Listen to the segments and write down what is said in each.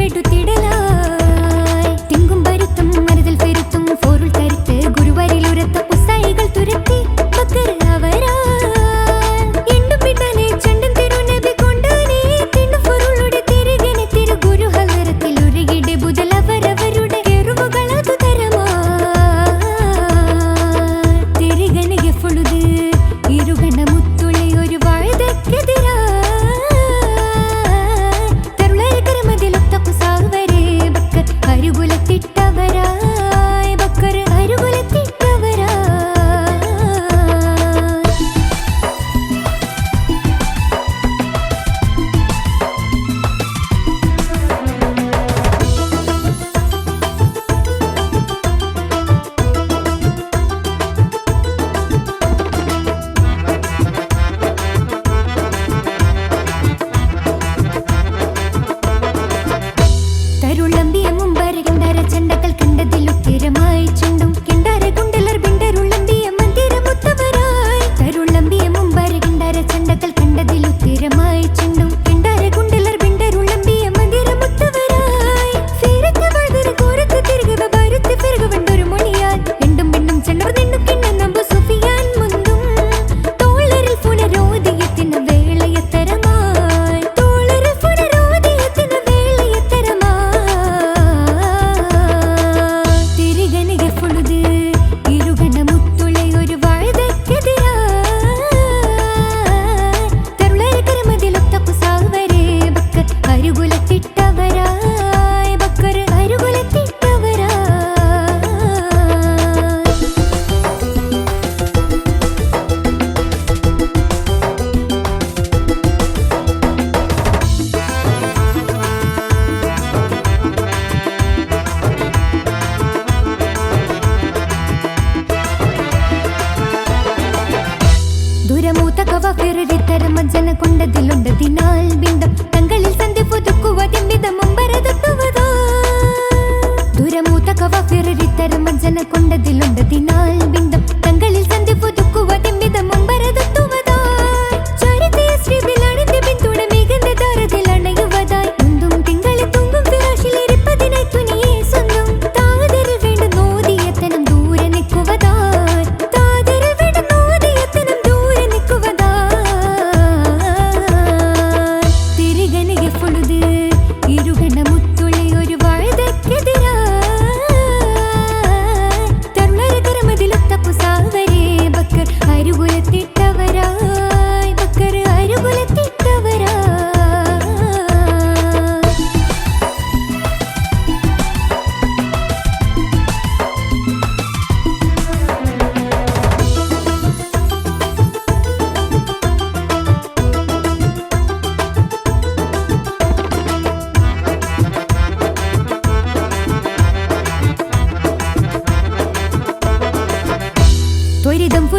വെട്ടുത്തിട ദുരമൂത്ത കവഫെറി തരമജ്ജന കൊണ്ടതിലുണ്ടതിനാൽ ബിന്ദം തങ്ങളിൽ സന്ധി പുതുക്കുവതിമിതം മുമ്പരതുത്തുവതോ ദുരമൂത്ത കവഫെറി തരമജ്ജന കൊണ്ടതിലുണ്ടതിനാൽ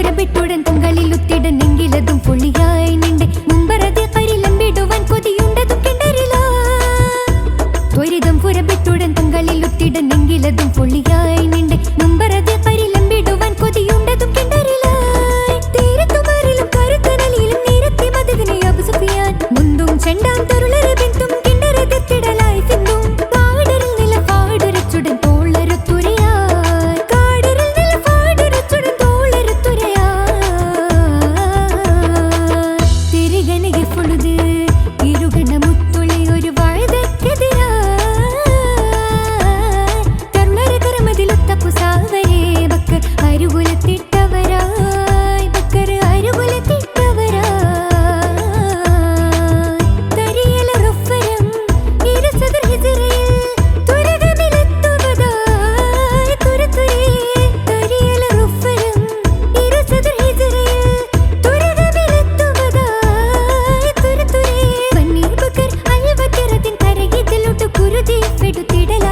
விடபிட்டுடன் தங்களில் உத்திட நெங்கிலதும் பொழியாய் நின்று கெடுத்திடலாம்